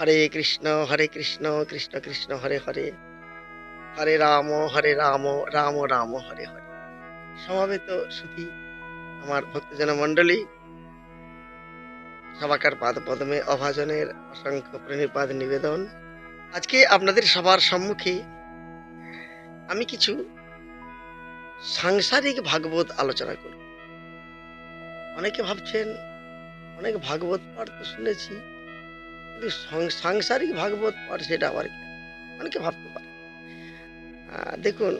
হরে কৃষ্ণ হরে কৃষ্ণ কৃষ্ণ কৃষ্ণ, হরে হরে। হরে রাম হরে রাম রাম রাম, হরে হরে। সমাবেত সুধী আমার ভক্তজন মণ্ডলী সবাকার পাদ পদমে অভাজনের অসংখ্য প্রণিপাত নিবেদন। আজকে আপনাদের সবার সম্মুখে আমি কিছু সাংসারিক ভাগবত আলোচনা করব। অনেকে ভাবছেন, অনেক ভাগবত পাঠ তো শুনেছি সাংসারিক ভাগবত পাঠ সেটা আবার অনেকে ভাবতে পারে। দেখুন,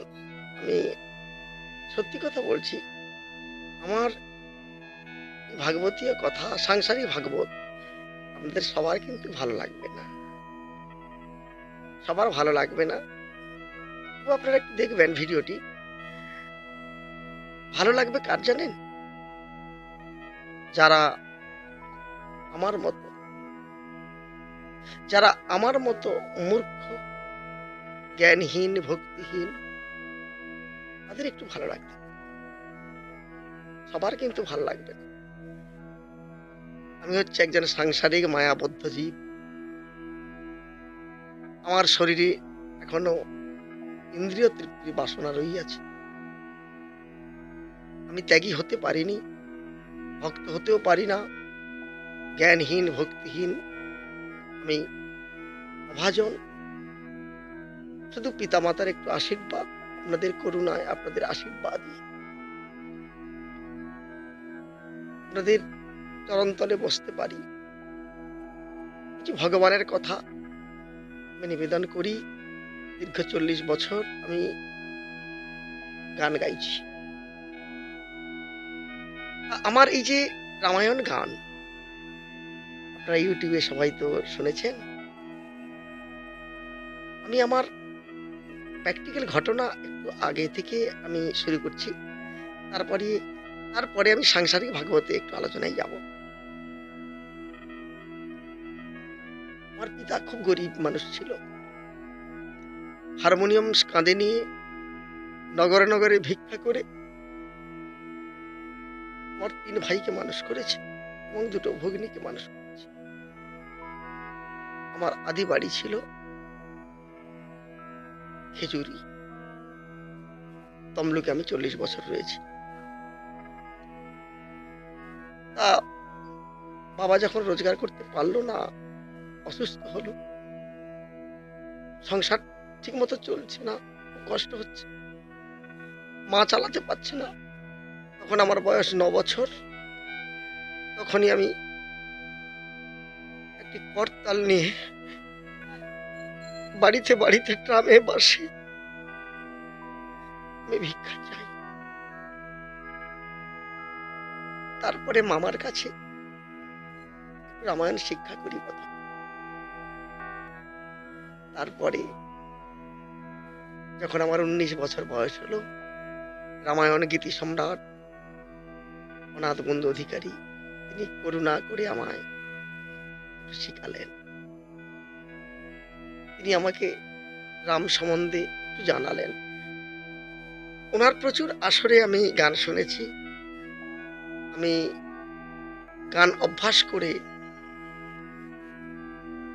আমি সত্যি কথা বলছি, আমার ভাগবতীয় কথা, সাংসারিক ভাগবত, আমাদের সবার কিন্তু ভালো লাগবে না। সবার ভালো লাগবে না। আপনারা একটু দেখবেন ভিডিওটি। ভালো লাগবে কার জানেন? যারা আমার মতো যারা আমার মতো মূর্খ, জ্ঞানহীন, ভক্তিহীন, তাদের একটু ভালো লাগবে। সবার কিন্তু ভালো লাগবে। আমি হচ্ছে একজন সাংসারিক, মায়াবদ্ধ জীব। আমার শরীরে এখনও ইন্দ্রিয় তৃপ্তির বাসনা রইয়াছে আমি ত্যাগী হতে পারিনি, ভক্ত হতেও পারি না, জ্ঞানহীন, ভক্তিহীন আমি অভাজন শুধু পিতামাতার একটু আশীর্বাদ, আপনাদের করুণায়, আপনাদের আশীর্বাদই। আপনাদের চরণতলে বসতে পারি। কিছু ভগবানের কথা আমি নিবেদন করি। দীর্ঘ চল্লিশ বছর আমি গান গাইছি। আমার এই যে রামায়ণ গান আপনারা ইউটিউবে সবাই তো শুনেছেন। আমি আমার প্র্যাকটিক্যাল ঘটনা একটু আগে থেকে আমি শুরু করছি। তারপরে তারপরে আমি সাংসারিক ভাগবতে একটু আলোচনায় যাব। আমার পিতা খুব গরিব মানুষ ছিল। হারমোনিয়াম কাঁধে নিয়ে নগরে নগরে ভিক্ষা করে আমার তিন ভাইকে মানুষ করেছে এবং দুটো ভগ্নীকে মানুষ আমার আদি বাড়ি ছিল, খেজুরি। তমলুকে আমি চল্লিশ বছর রয়েছি। তা বাবা যখন রোজগার করতে পারল না, অসুস্থ হলো, সংসার ঠিক মতো চলছে না, কষ্ট হচ্ছে, মা চালাতে পারছে না, তখন আমার বয়স ন বছর, তখনই আমি একটি করতাল নিয়ে বাড়িতে বাড়িতে ট্রামে বাসে। আমি ভিক্ষা চাই। তারপরে মামার কাছে রামায়ণ শিক্ষা করি কথা তারপরে যখন আমার উনিশ বছর বয়স হলো, রামায়ণ গীতি সম্রাট, অনাথ বন্ধু অধিকারী, তিনি করুণা করে আমায় শিখালেন। তিনি আমাকে রাম সম্বন্ধে একটু জানালেন। ওনার প্রচুর আসরে আমি গান শুনেছি। আমি গান অভ্যাস করে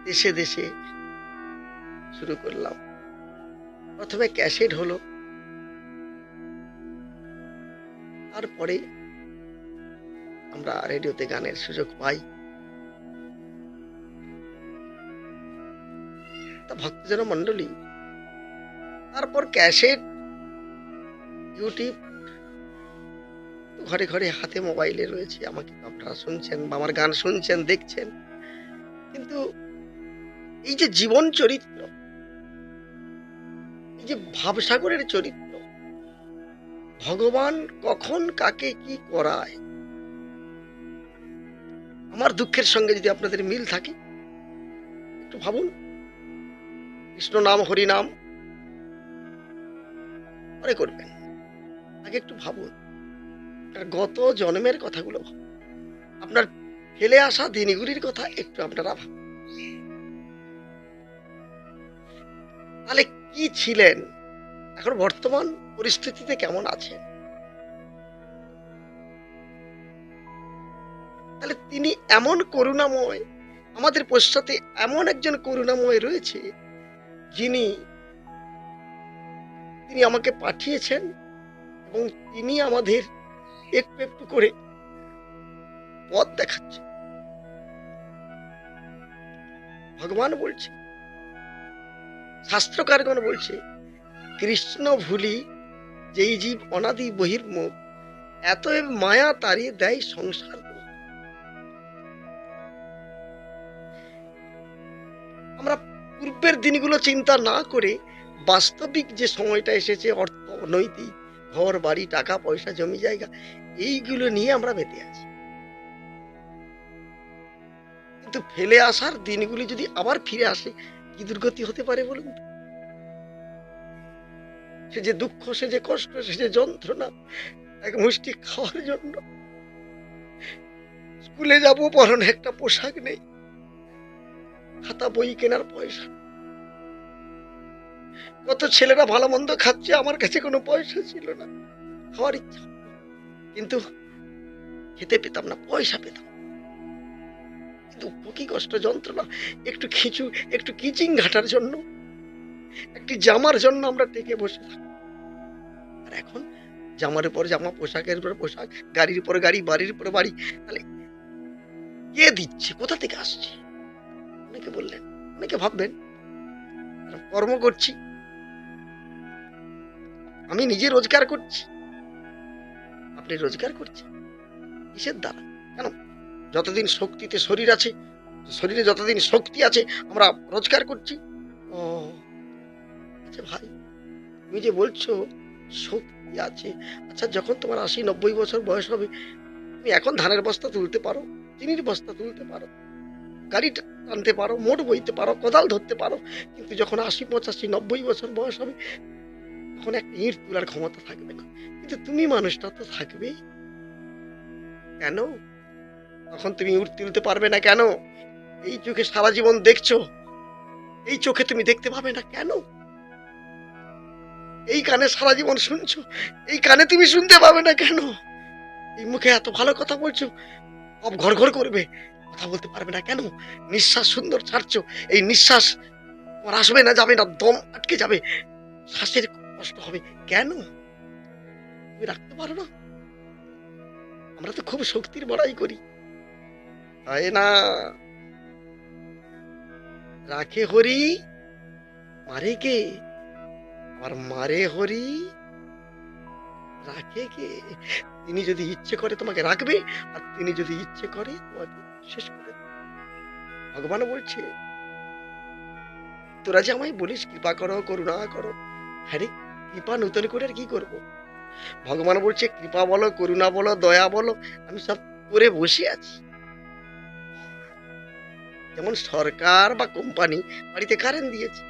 দেশে দেশে শুরু করলাম। প্রথমে ক্যাসেট হলো। তারপরে আমরা রেডিওতে গানের সুযোগ পাই। ভক্তজন মন্ডলী তারপর ক্যাসেট, ইউটিউব, ঘরে ঘরে হাতে মোবাইলে রয়েছে, আমাকে আপনারা শুনছেন বা আমার গান শুনছেন, দেখছেন। কিন্তু এই যে জীবন চরিত্র, এই যে ভাবসাগরের চরিত্র, ভগবান কখন কাকে কি করায়? আমার দুঃখের সঙ্গে যদি আপনাদের মিল থাকে, একটু ভাবুন। কৃষ্ণ নাম, হরি নাম পরে করবেন। আগে একটু ভাবুন গত জন্মের কথাগুলো। আপনার ফেলে আসা দিনগুলির কথা একটু আপনারা ভাবুন। তাহলে কি ছিলেন? এখন বর্তমান পরিস্থিতিতে কেমন আছেন? তাহলে তিনি এমন করুণাময়, আমাদের পশ্চাতে এমন একজন করুণাময় রয়েছে যিনি তিনি আমাকে পাঠিয়েছেন এবং তিনি আমাদের একটু একটু করে পথ দেখাচ্ছে ভগবান বলছে, শাস্ত্রকারগণ বলছে, কৃষ্ণ ভুলি যেই জীব অনাদি বহির্মুখ এত মায়া তাড়িয়ে দেয় সংসার। পূর্বের দিনগুলো চিন্তা না করে বাস্তবিক যে সময়টা এসেছে, অর্থ অনৈতিক ঘর, বাড়ি, টাকা, পয়সা, জমি, জায়গা, এইগুলো নিয়ে আমরা বেঁধে আছি। কিন্তু ফেলে আসার দিনগুলি যদি আবার ফিরে আসে, কি দুর্গতি হতে পারে বলুন সে যে দুঃখ, সে যে কষ্ট, সে যে যন্ত্রণা, এক মুষ্টি খাওয়ার জন্য। স্কুলে যাব পরনে একটা পোশাক নেই। খাতা, বই কেনার পয়সা কত ছেলেরা ভালো মন্দ খাচ্ছে, আমার কাছে কোনো পয়সা ছিল না। খাওয়ার ইচ্ছা। কিন্তু খেতে পেতাম না, পয়সা পেতাম দুঃখ কি কষ্ট যন্ত্রণা, একটু খিচু, একটু কিচিং ঘাটার জন্য, একটি জামার জন্য আমরা টেকে বসে আর এখন জামার উপর জামা, পোশাকের উপর পোশাক, গাড়ির উপর গাড়ি, বাড়ির উপর বাড়ি, তাহলে কে দিচ্ছে? কোথা থেকে আসছে? অনেকে বললেন, অনেকে ভাববেন কর্ম করছি। আমি নিজে রোজগার করছি। আপনি রোজগার করছেন। কিসের দ্বারা? কেন? যতদিন শক্তিতে শরীর আছে, শরীরে যতদিন শক্তি আছে, আমরা রোজগার করছি। ও আচ্ছা ভাই, তুমি যে বলছো শক্তি আছে আচ্ছা যখন তোমার আশি নব্বই বছর বয়স হবে, তুমি এখন ধানের বস্তা তুলতে পারো, চিনির বস্তা তুলতে পারো। গাড়ি টানতে পারো মোট বইতে পারো, কোদাল ধরতে পারো, কিন্তু যখন আশি, পঁচাশি, নব্বই বছর বয়স হবে, তখন একটা ইঁট তোলার ক্ষমতা থাকবে না। কিন্তু তুমি মানুষটা তো থাকবেই কেন? তখন তুমি উঠ তুলতে পারবে না কেন? এই চোখে সারা জীবন দেখছ? এই চোখে তুমি দেখতে পাবে না কেন? এই কানে সারা জীবন শুনছো? এই কানে তুমি শুনতে পাবে না কেন? এই মুখে এত ভালো কথা বলছো? সব ঘর ঘর করবে। কথা বলতে পারবে না কেন? নিঃশ্বাস সুন্দর, ছাড়ছো? এই নিঃশ্বাস তোমার আসবে না, যাবে না, দম আটকে যাবে। শ্বাসের কষ্ট হবে। কেন? তুমি রাখতে পারো না। আমরা তো খুব শক্তির বড়াই করি। হয় না? রাখে হরি, মারে কে? আর মারে হরি, রাখে কে? তিনি যদি ইচ্ছে করে তোমাকে রাখবে, আর তিনি যদি ইচ্ছে করে তোমাকে শেষ করে ভগবান বলছে তোরা যে আমায় বলিস কৃপা করো করুণা করো হ্যাঁ রে, কৃপা নতুন করে আর কি করব? ভগবান বলছে কৃপা বলো করুণা বলো দয়া বলো আমি সব করে বসে আছি। যেমন সরকার বা কোম্পানি বাড়িতে কারেন্ট দিয়েছে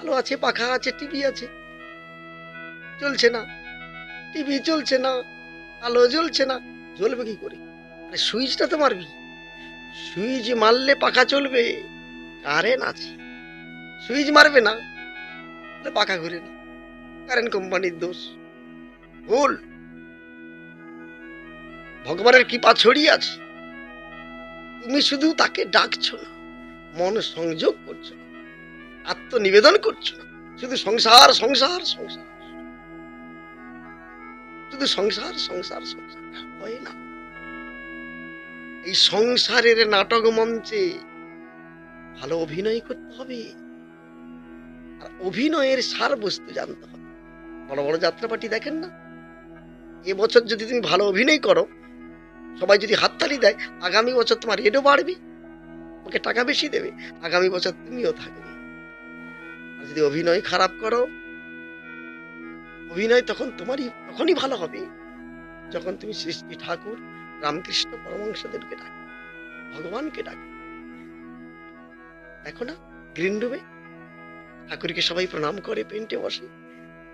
আলো আছে পাখা আছে টিভি আছে চলছে না টিভি চলছে না আলো জ্বলছে না জ্বলবে কি করে? সুইচটা তো মারবি। সুইচ মারলে পাখা চলবে কারেন্ট আছে। সুইচ মারবে না পাখা ঘুরে না। কারেন্ট কোম্পানির দোষ। ভুল। ভগবানের কৃপা ছড়িয়ে আছে। তুমি শুধু তাকে ডাকছো না, মন সংযোগ করছ না, আত্মনিবেদন করছ না। শুধু সংসার সংসার সংসার। শুধু সংসার সংসার সংসার। হয় না। এই সংসারের নাটক মঞ্চে ভালো অভিনয় করতে হবে। আর অভিনয়ের সার বস্তু জানতে হবে। বড় বড় যাত্রাপাটি দেখেন না? এবছর যদি তুমি ভালো অভিনয় করো, সবাই যদি হাততালি দেয়, আগামী বছর তোমার রেটও বাড়বে। ওকে টাকা বেশি দেবে, আগামী বছর তুমিও থাকবে। আর যদি অভিনয় খারাপ করো, অভিনয় তখন তোমারই, তখনই ভালো হবে। যখন তুমি শ্রী ঠাকুর রামকৃষ্ণ পরমংসদেরকে ডাকো, ভগবানকে ডাকো। দেখো না, গ্রিন রুমে ঠাকুরকে সবাই প্রণাম করে, পেন্টে বসে।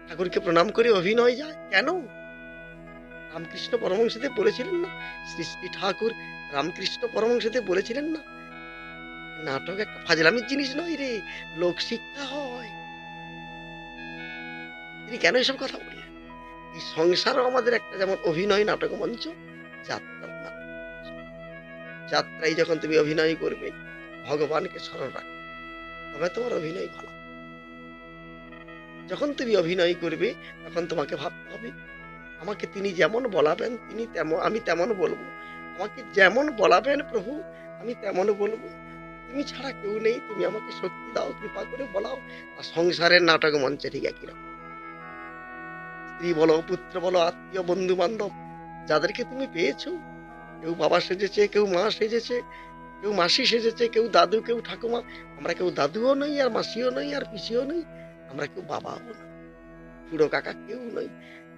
ঠাকুরকে প্রণাম করে অভিনয় যায়। কেন? রামকৃষ্ণ পরমংসদেব বলেছিলেন না? শ্রী শ্রী ঠাকুর রামকৃষ্ণ পরমংসদেব বলেছিলেন না? নাটক একটা ফাজলামির জিনিস নয় রে, লোক শিক্ষা হয়। তিনি কেন এসব কথা বললেন? এই সংসারও আমাদের একটা যেমন অভিনয় নাটক মঞ্চ যাত্রা। যাত্রায় যখন তুমি অভিনয় করবে, ভগবানকে স্মরণ রাখো তবে তোমার অভিনয় ভালো। যখন তুমি অভিনয় করবে, তখন তোমাকে ভাবতে হবে, আমাকে তিনি যেমন বলাবেন, তিনি তেমন, আমি তেমন বলব। আমাকে যেমন বলাবেন প্রভু, আমি তেমন বলব। তুমি ছাড়া কেউ নেই, তুমি আমাকে শক্তি দাও, কৃপা করে বলাও, আর সংসারের নাটক মঞ্চে ঠিক একই রকম। স্ত্রী বলো, পুত্র বলো, আত্মীয় বন্ধু বান্ধব যাদেরকে তুমি পেয়েছ, কেউ বাবা সেজেছে, কেউ মা সেজেছে, কেউ মাসি সেজেছে, কেউ দাদু, কেউ ঠাকুমা, আমরা কেউ দাদুও নই আর মাসিও নই আর পিসিও নই, আমরা কেউ বাবাও নই, খুড়ো কাকা কেউ নই।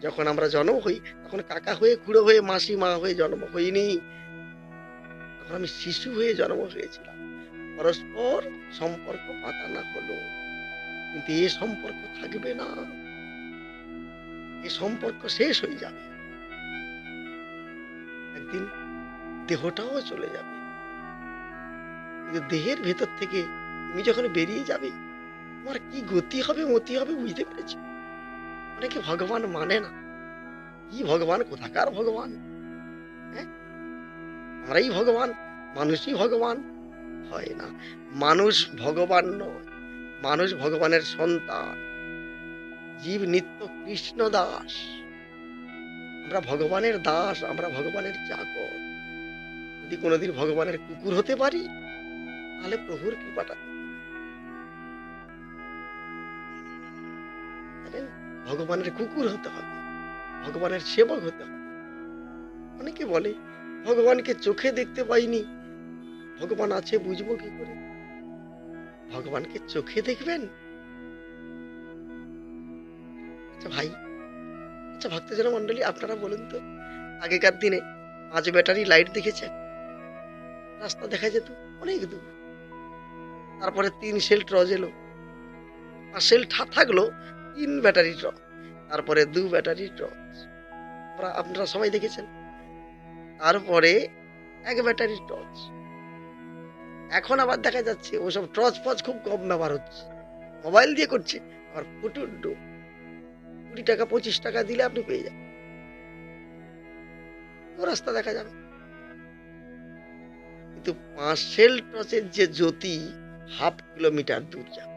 যখন আমরা জন্ম হই, তখন কাকা হয়ে, খুড়ো হয়ে, মাসি, মা হয়ে জন্ম হইনি। তখন আমি শিশু হয়ে জন্ম হয়েছিলাম। পরস্পর সম্পর্ক পাতানো হলো। কিন্তু এ সম্পর্ক থাকবে না। এ সম্পর্ক শেষ হয়ে যাবে। একদিন দেহটাও চলে যাবে। দেহের ভেতর থেকে তুমি যখন বেরিয়ে যাবে, তোমার কি গতি হবে, মতি হবে বুঝতে পেরেছি। অনেকে ভগবান মানে না। কি ভগবান, কোথাকার ভগবান? হ্যাঁ? আমরাই ভগবান, মানুষই ভগবান। হয় না। মানুষ ভগবান নয়, মানুষ ভগবানের সন্তান। জীব নিত্য কৃষ্ণ দাস। আমরা ভগবানের দাস, আমরা ভগবানের চাকর। যদি কোনোদিন ভগবানের কুকুর হতে পারি, তাহলে প্রভুর কৃপাটা। ভগবানের কুকুর হতে হবে, ভগবানের সেবক হতে হবে। অনেকে বলে, ভগবানকে চোখে দেখতে পাইনি, ভগবান আছে, বুঝব কি করে? ভগবানকে চোখে দেখবেন? আচ্ছা ভাই আচ্ছা ভক্তজন মন্ডলী আপনারা বলুন তো, আগেকার দিনে পাঁচ ব্যাটারি লাইট দেখেছেন? রাস্তা দেখা যেত অনেক দূর। তারপরে তিন সেল ট্রজ এলো, পাঁচ সেল ঠা থাকল, তিন ব্যাটারি ট্রজ, তারপরে দু ব্যাটারি আমরা, আপনারা সবাই দেখেছেন? তারপরে এক ব্যাটারি টর্চ এখন আবার দেখা যাচ্ছে, ওসব টর্চ ফচ খুব কম ব্যবহার হচ্ছে। মোবাইল দিয়ে করছে, আর ফুটুর কুড়ি টাকা, পঁচিশ টাকা দিলে আপনি পেয়ে যাবেন। ও রাস্তা দেখা যাবে। কিন্তু পাঁচ সেল টর্চের যে জ্যোতি, হাফ কিলোমিটার দূর যাবে।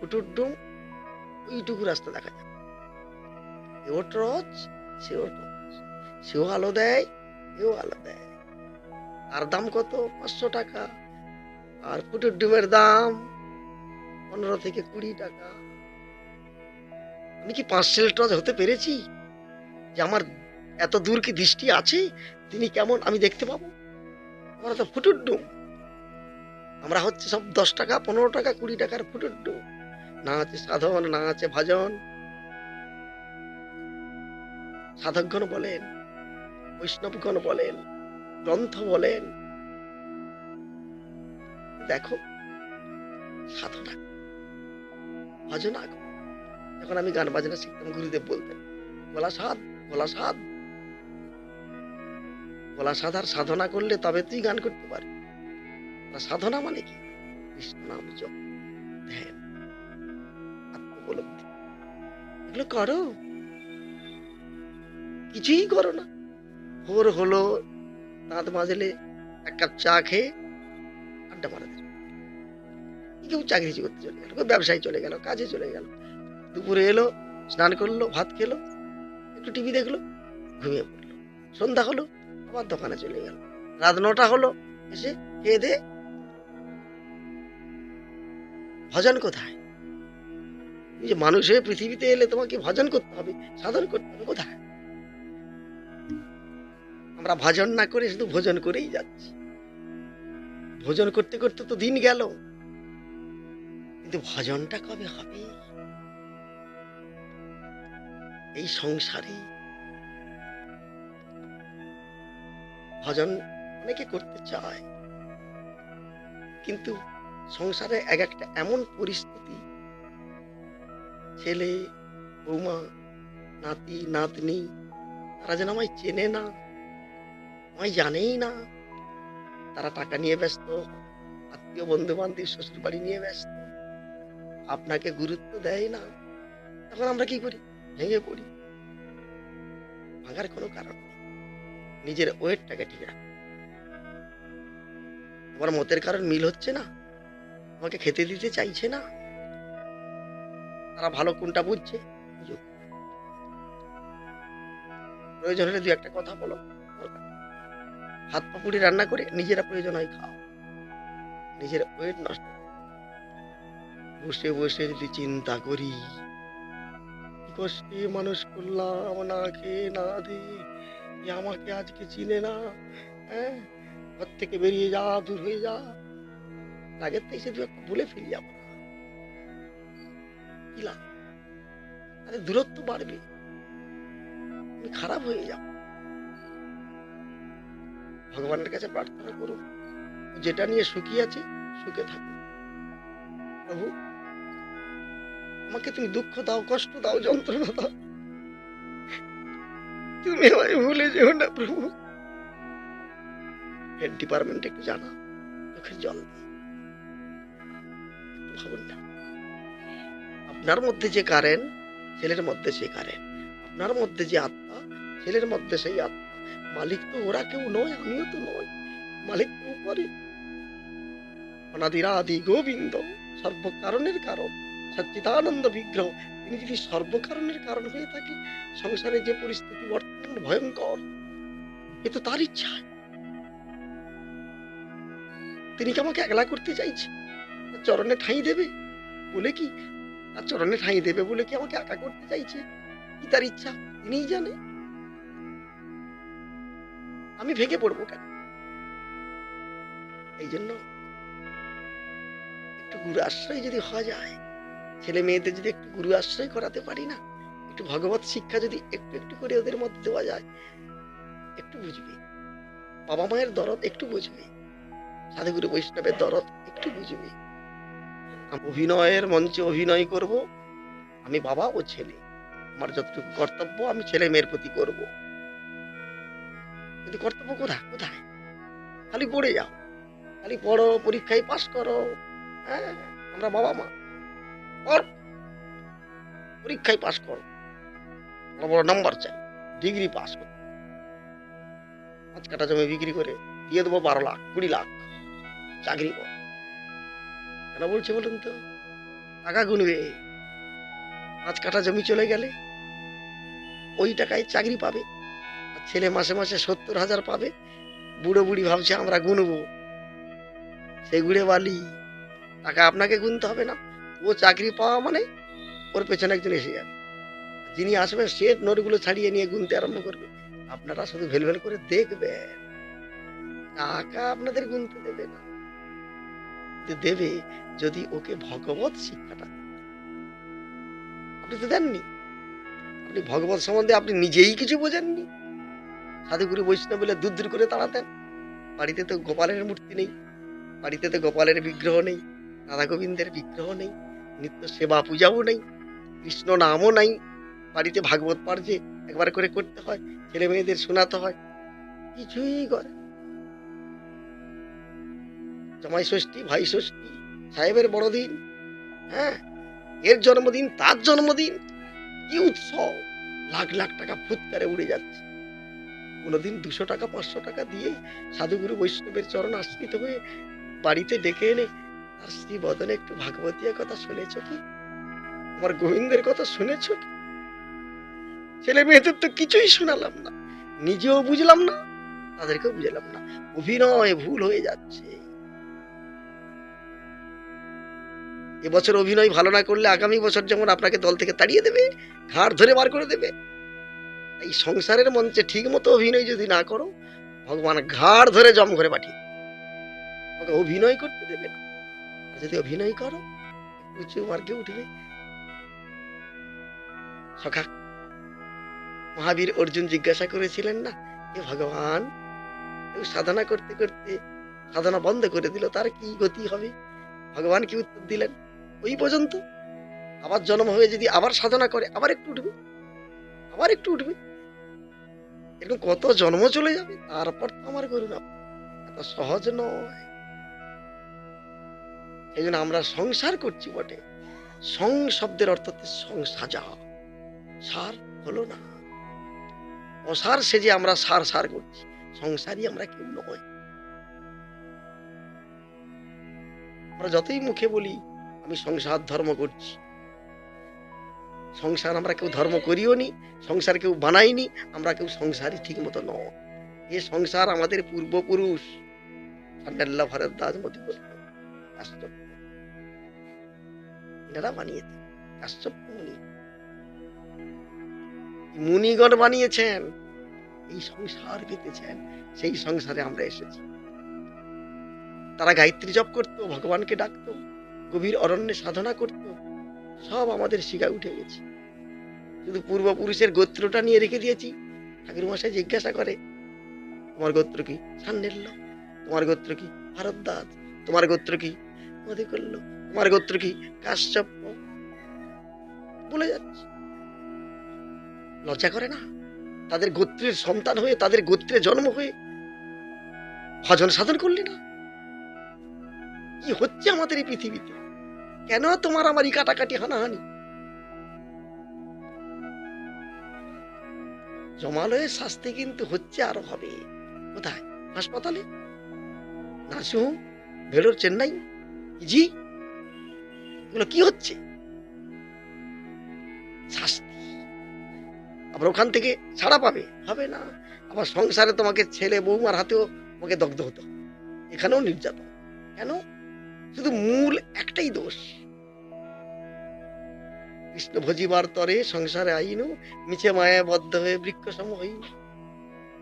ফুটুর ডুম, ওইটুকু রাস্তা দেখা যাবে। এও টর্চ সেও টর্চ সেও আলো দেয় এও আলো দেয়। আর দাম কত? পাঁচশো টাকা। আর ফুটুর ডুমের দাম পনেরো থেকে কুড়ি টাকা। আমি কি পাঁচ টর্চ হতে পেরেছি? যে আমার এত দূর কি দৃষ্টি আছে? তিনি কেমন আমি দেখতে পাবো? আমরা তো ফুটুর ডুম আমরা হচ্ছে সব দশ টাকা, পনেরো টাকা, কুড়ি টাকার ফুটুর ডুম না আছে সাধন, না আছে ভাজন। সাধকগণ বলেন, বৈষ্ণবগণ বলেন, গ্রন্থ বলেন। দেখো, সাধনা। ভজনা। যখন আমি গান বাজনা শিখতাম গুরুদেব বলতেন, গলা সাধ গলা সাধ। গলা সাধ আর সাধনা করলে তবে তুই গান করতে পারবি। সাধনা মানে কি? কৃষ্ণ নাম জপ, ধ্যান এগুলো করো। কিছুই করো না। ভোর হলো, দাঁত মাজলে এক কাপ চা খেয়ে আড্ডা মারা কেউ চাকরি করতে চলে গেল, কেউ ব্যবসায় চলে গেল, কাজে চলে গেল। দুপুরে এলো, স্নান করল, ভাত খেলো, একটু টিভি দেখল, ঘুমিয়ে পড়ল। সন্ধ্যা হলো, আবার দোকানে চলে গেল। রাত নটা হলো, এসে খেয়ে দে। ভজন কোথায়? তুমি যে মানুষ হয়ে পৃথিবীতে এলে তোমাকে ভজন করতে হবে, সাধন করতে হবে, কোথায়? আমরা ভজন না করে শুধু ভোজন করেই যাচ্ছি। ভোজন করতে করতে তো দিন গেল। কিন্তু ভজনটা কবে হবে? এই সংসারে? ভজন অনেকে করতে চায়, কিন্তু সংসারে এক একটা এমন পরিস্থিতি, ছেলে, বৌমা, নাতি, নাতনি, তারা যেন আমায় চেনে না, আমায় জানেই না। তারা টাকা নিয়ে ব্যস্ত, আত্মীয় বন্ধু বান্ধব শ্বশুর বাড়ি নিয়ে ব্যস্ত, আপনাকে গুরুত্ব দেয় না, তখন আমরা কি করি? ভেঙে পড়ি। ভাঙার কোনো কারণ নিজের ওয়েটটাকে ঠিক রাখো। আমার মতের কারণ মিল হচ্ছে না? আমাকে খেতে দিতে চাইছে না? তারা ভালো কোনটা বুঝছে? প্রয়োজন হলে দু একটা কথা বলো। হাত পাপুড়ি রান্না করে নিজেরা প্রয়োজন হয় খাও। নিজের ওয়েট নষ্ট বসে বসে যদি চিন্তা করি কি মানুষ করলাম না খেয়ে না দিয়ে আমাকে আজকে চিনে না হ্যাঁ? ঘর থেকে বেরিয়ে যা, দূর হয়ে যা। আগের থেকে সে বলে ফেলি আমরা। কি আরে দূরত্ব বাড়বে। তুমি খারাপ হয়ে যাও ভগবানের কাছে প্রার্থনা করুন। যেটা নিয়ে সুখী আছে, সুখে থাকুন। প্রভু আমাকে তুমি দুঃখ দাও, কষ্ট দাও, যন্ত্রণা দাও। তুমি আমায় ভুলে যেও না, প্রভু। হেড ডিপার্টমেন্ট একটু জানা চোখের জল ভাবুন না। আপনার মধ্যে যে কারেন্ট ছেলের মধ্যে সেই কারেন্ট আপনার মধ্যে যে আত্মা, ছেলের মধ্যে সেই আত্মা। মালিক তো ওরা কেউ নয়, আমিও তো নয় মালিক তো উপরে। অনাদিরাদি গোবিন্দ, সর্বকারণের কারণ। সচ্চিদানন্দ বিগ্রহ। তিনি যদি সর্বকারণের কারণ হয়ে থাকে, সংসারে যে পরিস্থিতি বর্তমান ভয়ঙ্কর, এ তো তার ইচ্ছা। তিনি কি আমাকে একলা করতে চাইছে? চরণে ঠাঁই দেবে? বলে কি? তার চরণে ঠাঁই দেবে বলে কি আমাকে একা করতে চাইছে? কি তার ইচ্ছা? তিনিই জানে। আমি ভেঙে পড়ব কেন? এই জন্য একটু গুরু আশ্রয় যদি হওয়া যায় ছেলে মেয়েদের যদি একটু গুরু আশ্রয় করাতে পারি না, একটু ভগবত শিক্ষা যদি একটু একটু করে ওদের মধ্যে দেওয়া যায়, একটু বুঝবে। বাবা মায়ের দরদ একটু বুঝবে, সাধুগুরু বৈষ্ণবের দরদ একটু বুঝবে। অভিনয়ের মঞ্চে অভিনয় করব, আমি বাবা ও ছেলে। আমার যতটুকু কর্তব্য, আমি ছেলে মেয়ের প্রতি করব। কিন্তু কর্তব্য কোথায়? কোথায়? খালি পড়ে যাও। খালি পড়ো, পরীক্ষায় পাশ করো হ্যাঁ? আমরা বাবা মা। পড় পরীক্ষায় পাশ করো। বড় বড় নাম্বার চাই ডিগ্রি পাস করো। পাঁচ কাটা জমি বিক্রি করে দিয়ে দেবো বারো লাখ, কুড়ি লাখ। চাকরি কর। কেন বলছে বলুন তো? টাকা গুনবে। পাঁচ কাঠা জমি চলে গেলে ওই টাকায় চাকরি পাবে। ছেলে মাসে মাসে সত্তর হাজার পাবে। বুড়ো বুড়ি ভাবছে আমরা গুনবো। সে গুড়ে বালি, টাকা আপনাকে গুনতে হবে না। ও চাকরি পাওয়া মানে ওর পেছনে একজন এসে যাবে। যিনি আসবে, সে নোটগুলো ছাড়িয়ে নিয়ে গুনতে আরম্ভ করবে। আপনারা শুধু ভেলভেল করে দেখবেন। টাকা আপনাদের গুনতে দেবে না। দেবে যদি ওকে ভগবত শিক্ষাটা। আপনি তো দেননি। আপনি ভগবত সম্বন্ধে আপনি নিজেই কিছু বোঝেননি। সাধুগুরু বৈষ্ণব বলে দূর দূর করে তাড়াতেন। বাড়িতে তো গোপালের মূর্তি নেই। বাড়িতে তো গোপালের বিগ্রহ নেই। রাধা গোবিন্দের বিগ্রহ নেই। নিত্য সেবা পূজাও নেই, কৃষ্ণ নামও নাই, বাড়িতে ভাগবত পাঠ যে একবার করে করতে হয়, ছেলে মেয়েদের শোনাতে হয়, কিছুই করে। জামাই ষষ্ঠী, ভাই ষষ্ঠী, সাহেবের বড়দিন হ্যাঁ এর জন্মদিন, তার জন্মদিন, কি উৎসব লাখ লাখ টাকা ফুৎকারে উড়ে যাচ্ছে কোনোদিন দুশো টাকা, পাঁচশো টাকা দিয়ে সাধুগুরু বৈষ্ণবের চরণ আশ্রিত হয়ে বাড়িতে ডেকে এনে তার স্ত্রী বদনে একটু ভাগবতীয় কথা শুনেছ কি? আমার গোবিন্দের কথা শুনেছ কি? ছেলে মেয়েদের তো কিছুই শোনালাম না। নিজেও বুঝলাম না, তাদেরকেও বুঝলাম না। অভিনয় ভুল হয়ে যাচ্ছে। এবছর অভিনয় ভালো না করলে আগামী বছর যেমন আপনাকে দল থেকে তাড়িয়ে দেবে, ঘাড় ধরে বার করে দেবে। এই সংসারের মঞ্চে ঠিক মতো অভিনয় যদি না করো, ভগবান ঘাড় ধরে জম ঘরে পাঠিয়ে অভিনয় করতে দেবে না। আর যদি অভিনয় করো উঁচু মার্গে উঠবে। সখা মহাবীর অর্জুন জিজ্ঞাসা করেছিলেন না, হে ভগবান সাধনা করতে করতে সাধনা বন্ধ করে দিল, তার কি গতি হবে? ভগবান কি উত্তর দিলেন, ওই পর্যন্ত। আবার জন্ম হয়ে যদি আবার সাধনা করে, আবার একটু উঠবে, আবার একটু উঠবে। এরকম কত জন্ম চলে যাবে, তারপর তো আমার করুন এত সহজ নয়। এই জন্য আমরা সংসার করছি বটে। সং শব্দের অর্থ হচ্ছে সংসাজা সার হলো না। অসার সেজে আমরা সার সার করছি। সংসারই আমরা কেউ নয়। আমরা যতই মুখে বলি, আমি সংসার ধর্ম করছি। সংসার আমরা কেউ ধর্ম করিও নি, সংসার কেউ বানাইনি আমরা কেউ সংসারই ঠিক মতো নয় এ সংসার আমাদের পূর্বপুরুষ। সান্ডাল্লা ভরদ্বাজ মতি কাশ্যপ এনারা বানিয়েছে কাশ্যপ মুনি মুনিগণ বানিয়েছেন, এই সংসার পেতেছেন সেই সংসারে আমরা এসেছি। তারা গায়ত্রী জপ করতো, ভগবানকে ডাকতো, গভীর অরণ্যে সাধনা করত, সব আমাদের শিখা উঠে গেছে। শুধু পূর্বপুরুষের গোত্রটা নিয়ে রেখে দিয়েছি ঠাকুর মশাই জিজ্ঞাসা করে, তোমার গোত্র কি সান্ডেল্য তোমার গোত্র কি ভারদ্বাজ তোমার গোত্র কি মধুকল্য তোমার গোত্র কি কাশ্যপ বলে যাচ্ছে। লজ্জা করে না? তাদের গোত্রের সন্তান হয়ে, তাদের গোত্রে জন্ম হয়ে ভজন সাধন করলি না? কি হচ্ছে আমাদের এই পৃথিবীতে? কেন তোমার আমার এই কাটাকাটি হানাহানি? জমালয়ের শাস্তি কিন্তু হচ্ছে আরও হবে। কোথায়? হাসপাতালে? Nursing home? ভেলোর চেন্নাই? জি? এগুলো কি হচ্ছে? শাস্তি। আবার ওখান থেকে ছাড়া পাবে? হবে না। আবার সংসারে তোমাকে ছেলে বৌমার হাতেও তোমাকে দগ্ধ হতো এখানেও নির্যাতন। কেন? শুধু মূল একটাই দোষ। কৃষ্ণ ভজিবার তরে সংসারে আইনু, মিছে মায়া বদ্ধ হয়ে বৃক্ষ সম হই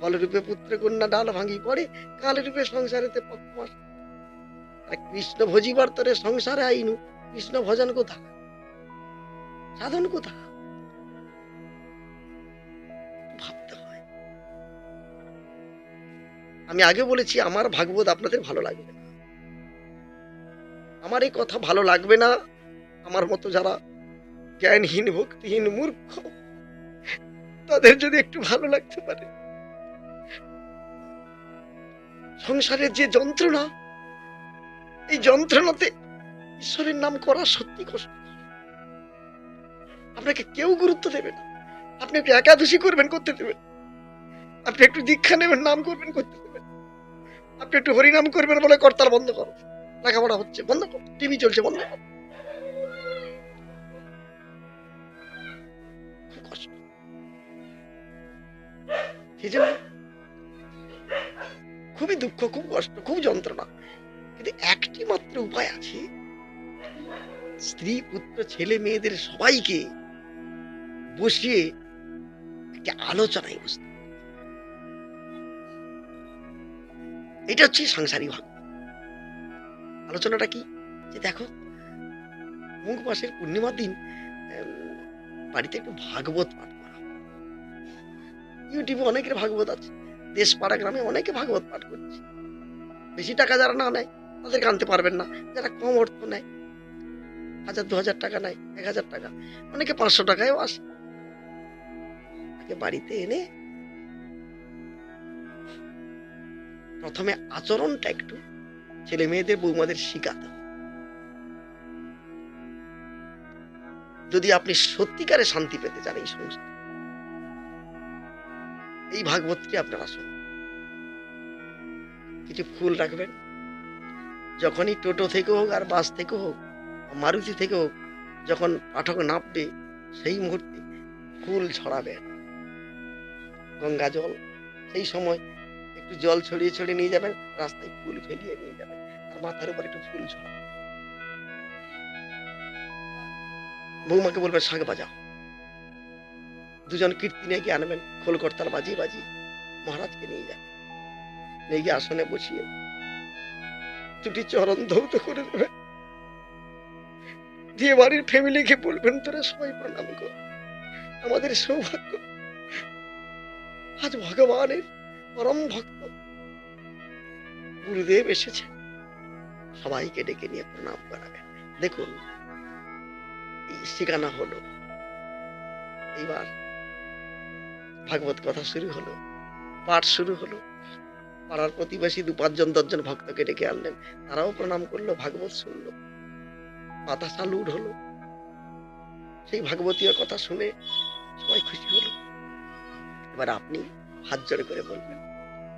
ফলরূপে পুত্র কন্যা ডাল ভাঙি পড়ে, কালরূপে সংসারেতে পক্ষমাস কৃষ্ণ ভজিবার তরে সংসারে আইনু। কৃষ্ণ ভজন কোথা? সাধন কোথা? আমি আগে বলেছি, আমার ভাগবত আপনাদের ভালো লাগবে না। আমার এই কথা ভালো লাগবে না। আমার মতো যারা জ্ঞানহীন, ভক্তিহীন, মূর্খ, তাদের যদি একটু ভালো লাগতে পারে। সংসারের যে যন্ত্রণা এই যন্ত্রণাতে ঈশ্বরের নাম করা সত্যি কষ্ট। আপনাকে কেউ গুরুত্ব দেবে না। আপনি একটু একাদশী করবেন, করতে দেবেন। আপনি একটু দীক্ষা নেবেন, নাম করবেন, করতে দেবেন। আপনি একটু হরিনাম করবেন বলে করতাল বন্ধ করো। লেখাপড়া হচ্ছে, বন্ধ করো। টিভি চলছে, বন্ধ করো। খুবই দুঃখ, খুব কষ্ট, খুব যন্ত্রণা। কিন্তু একটি মাত্র উপায় আছে। স্ত্রী, পুত্র, ছেলে, মেয়েদের সবাইকে বসিয়ে একটি আলোচনায় বসতে এটা হচ্ছে সাংসারিক ভাগ আলোচনাটা কি? যে দেখো মুখ মাসের পূর্ণিমার দিন বাড়িতে একটু ভাগবত পাঠ করা ইউটিউবে অনেকের ভাগবত আছে। দেশ পাড়া গ্রামে অনেকে ভাগবত পাঠ করছে। বেশি টাকা যারা না নেয় তাদেরকে আনতে পারবেন না। যারা কম অর্থ নেয়, হাজার, দু হাজার টাকা নেয়, এক হাজার টাকা, অনেকে পাঁচশো টাকায়ও আসে। তাকে বাড়িতে এনে প্রথমে আচরণটা একটু ছেলে মেয়েদের বৌমাদের শিখাতে যদি আপনি সত্যিকারে শান্তি পেতে চান এই সংসার এই ভাগবতটি আপনারা শুনুন কিছু ফুল রাখবেন যখনই টোটো থেকে হোক আর বাস থেকে হোক মারুতি থেকে হোক, যখন পাঠক নামবে, সেই মুহূর্তে ফুল ছড়াবেন গঙ্গা জল, সেই সময় একটু জল ছড়িয়ে ছড়িয়ে নিয়ে যাবেন, রাস্তায় ফুল ফেলিয়ে নিয়ে যাবেন, আর মাথার উপর একটু ফুল ছড়াবেন বৌমাকে বলবেন শাক বাজাও। দুজন কীর্তি নিয়ে গিয়ে আনবেন, খোল করতাল বাজিয়ে বাজিয়ে মহারাজকে নিয়ে যাবেন। নিয়ে গিয়ে আসনে বসিয়ে দুটি চরণ ধৌত করে দেবেন দিয়ে বাড়ির ফ্যামিলিকে বলবেন, তোরা সবাই প্রণাম কর আমাদের সৌভাগ্য, আজ ভগবানের পরম ভক্ত গুরুদেব এসেছে। সবাইকে ডেকে নিয়ে প্রণাম করাবেন। দেখুন শেখানো হলো। এইবার ভাগবত কথা শুরু হলো, পাঠ শুরু হলো। পাড়ার প্রতিবেশী দু পাঁচজন, দশজন ভক্তকে ডেকে আনলেন। তারাও প্রণাম করল, ভাগবত শুনলো। বাতাসা লুট হলো। সেই ভাগবতীয় কথা শুনে সবাই খুশি হলো। এবার আপনি হাত জোড়ে করে বলবেন,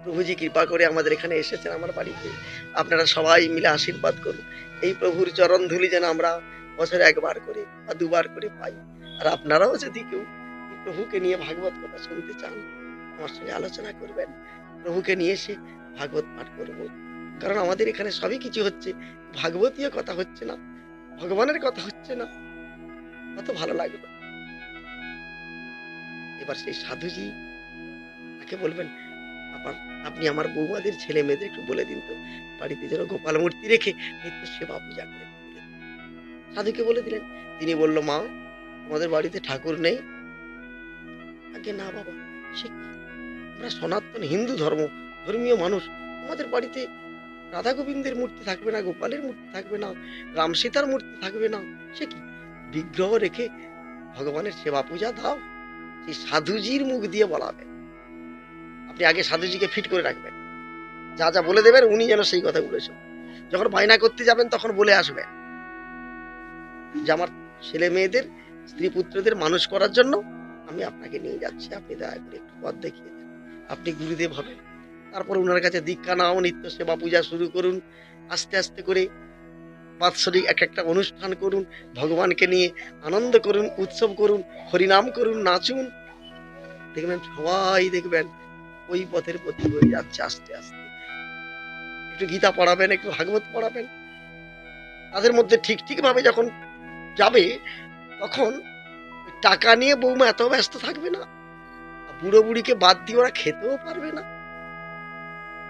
প্রভুজি, কৃপা করে আমাদের এখানে এসেছেন আমার বাড়িতে। আপনারা সবাই মিলে আশীর্বাদ করুন। এই প্রভুর চরণ ধুলি যেন আমরা বছরে একবার করে বা দুবার করে পাই। আর আপনারাও যদি কেউ প্রভুকে নিয়ে ভাগবত কথা শুনতে চান, আমার সঙ্গে আলোচনা করবেন। প্রভুকে নিয়ে এসে ভাগবত পাঠ করব। কারণ আমাদের এখানে সবই কিছু হচ্ছে। ভাগবতীয় কথা হচ্ছে না, ভগবানের কথা হচ্ছে না। কত ভালো লাগবে এবার সেই সাধুজি তাকে বলবেন আবার আপনি আমার বৌমাদের ছেলে মেয়েদের একটু বলে দিন তো। বাড়িতে যেন গোপাল মূর্তি রেখে নিত্য সেবা পূজা করে সাধুকে বলে দিলেন, তিনি বলল, মা আমাদের বাড়িতে ঠাকুর নেই? আগে না বাবা, সে আমরা সনাতন হিন্দু ধর্ম, ধর্মীয় মানুষ, আমাদের বাড়িতে রাধা গোবিন্দের মূর্তি থাকবে না, গোপালের মূর্তি থাকবে না, রাম সীতার মূর্তি থাকবে না, সে কি? বিগ্রহ রেখে ভগবানের সেবা পূজা দাও, সেই সাধুজির মুখ দিয়ে বলাবে। আপনি আগে সাধুজিকে ফিট করে রাখবেন। যা যা বলে দেবেন, উনি যেন সেই কথা বলেছেন যখন বায়না করতে যাবেন, তখন বলে আসবেন যে, আমার ছেলে মেয়েদের, স্ত্রী পুত্রদের মানুষ করার জন্য আমি আপনাকে নিয়ে যাচ্ছি। আপনি দয়া করে একটু পথ দেখিয়ে আপনি গুরুদেব হবেন। তারপর ওনার কাছে দীক্ষা নাও, নিত্য সেবা পূজা শুরু করুন, আস্তে আস্তে করে বাৎসরিক এক একটা অনুষ্ঠান করুন, ভগবানকে নিয়ে আনন্দ করুন, উৎসব করুন, হরিনাম করুন, নাচুন। দেখবেন সবাই দেখবেন ওই পথের প্রতি হয়ে যাচ্ছে আস্তে আস্তে। একটু গীতা পড়াবেন, একটু ভাগবত পড়াবেন। তাদের মধ্যে ঠিক ঠিক ভাবে যখন যাবে, তখন টাকা নিয়ে বৌমা এত ব্যস্ত থাকবে না। বুড়ো বুড়িকে বাদ দিয়ে ওরা খেতেও পারবে না।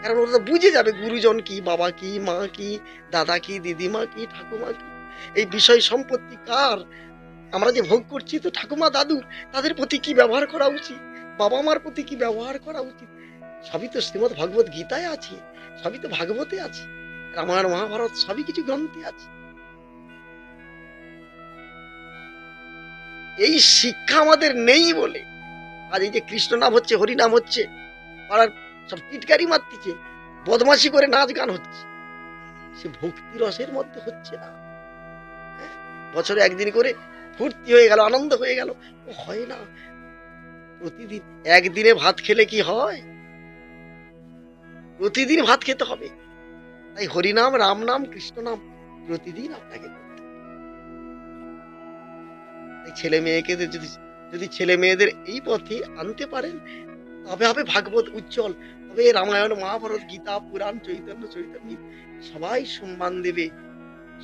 কারণ ওরা তো বুঝে যাবে গুরুজন কি, বাবা কি, মা কি, দাদা কি, দিদিমা কি, ঠাকুমা কি। এই বিষয় সম্পত্তি কার? আমরা যে ভোগ করছি তো ঠাকুমা দাদুর, তাদের প্রতি কি ব্যবহার করা উচিত? বাবা মার প্রতি কি ব্যবহার করা উচিত? সবই তো শ্রীমদ ভগবত গীতায় আছে, সবই তো ভাগবতে আছে, রামায়ণ, মহাভারত, সবই কিছু গ্রন্থে আছে। এই শিক্ষা আমাদের নেই বলে আজ এই যে কৃষ্ণ নাম হচ্ছে হরি নাম হচ্ছে, পাড়ার সব টিটকারি মারতেছে, বদমাশি করে নাচ গান হচ্ছে। সে ভক্তি রসের মধ্যে হচ্ছে না। হ্যাঁ? বছরে একদিন করে ফুর্তি হয়ে গেল, আনন্দ হয়ে গেল। হয় না। প্রতিদিন একদিনে ভাত খেলে কি হয়? প্রতিদিন ভাত খেতে হবে। তাই হরিনাম রাম নাম কৃষ্ণ নাম প্রতিদিন আপনাকে ছেলে মেয়েকে যদি যদি ছেলে মেয়েদের এই পথে আনতে পারেন, তবে হবে ভাগবত উজ্জ্বল। তবে রামায়ণ, মহাভারত, গীতা, পুরাণ, চৈতন্য চৈতন্য সবাই সম্মান দেবে,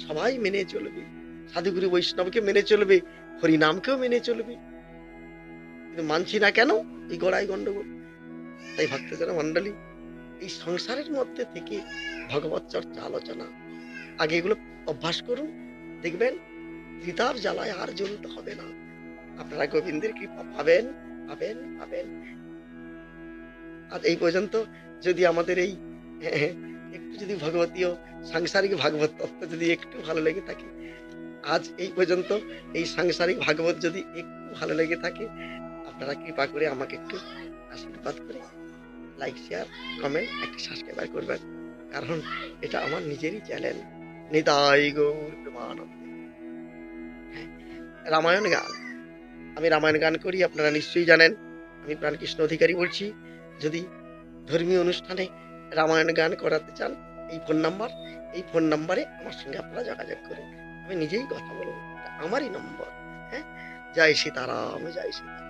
সবাই মেনে চলবে। সাধুগুরু বৈষ্ণবকে মেনে চলবে, হরিনামকেও মেনে চলবে। কিন্তু মানছি না কেন এই গড়াই গন্ডগোল? তাই ভক্তজন মন্ডলী এই সংসারের মধ্যে থেকে ভগবত চর্চা, আলোচনা, আগে এগুলো অভ্যাস করুন, দেখবেন ত্রিতাপ জ্বালায় আর জ্বলতে হবে না। আপনারা গোবিন্দের কৃপা পাবেন পাবেন পাবেন। আর এই পর্যন্ত যদি আমাদের এই একটু যদি ভগবতীয় সাংসারিক ভাগবত তত্ত্ব যদি একটু ভালো লেগে থাকে আজ এই পর্যন্ত এই সাংসারিক ভাগবত যদি একটু ভালো লেগে থাকে আপনারা কৃপা করে আমাকে একটু আশীর্বাদ করে লাইক শেয়ার কমেন্ট একটা সাবস্ক্রাইবার করবেন। কারণ এটা আমার নিজেরই চ্যানেল নিতাই গৌর হ্যাঁ, রামায়ণ গান। আমি রামায়ণ গান করি, আপনারা নিশ্চয়ই জানেন। আমি প্রাণকৃষ্ণ অধিকারী বলছি, যদি ধর্মীয় অনুষ্ঠানে রামায়ণ গান করাতে চান, এই ফোন নাম্বার, এই ফোন নাম্বারে আমার সঙ্গে আপনারা যোগাযোগ করেন। আমি নিজেই কথা বলব। আমারই নম্বর হ্যাঁ? জয় সীতারাম জয় সীতারাম।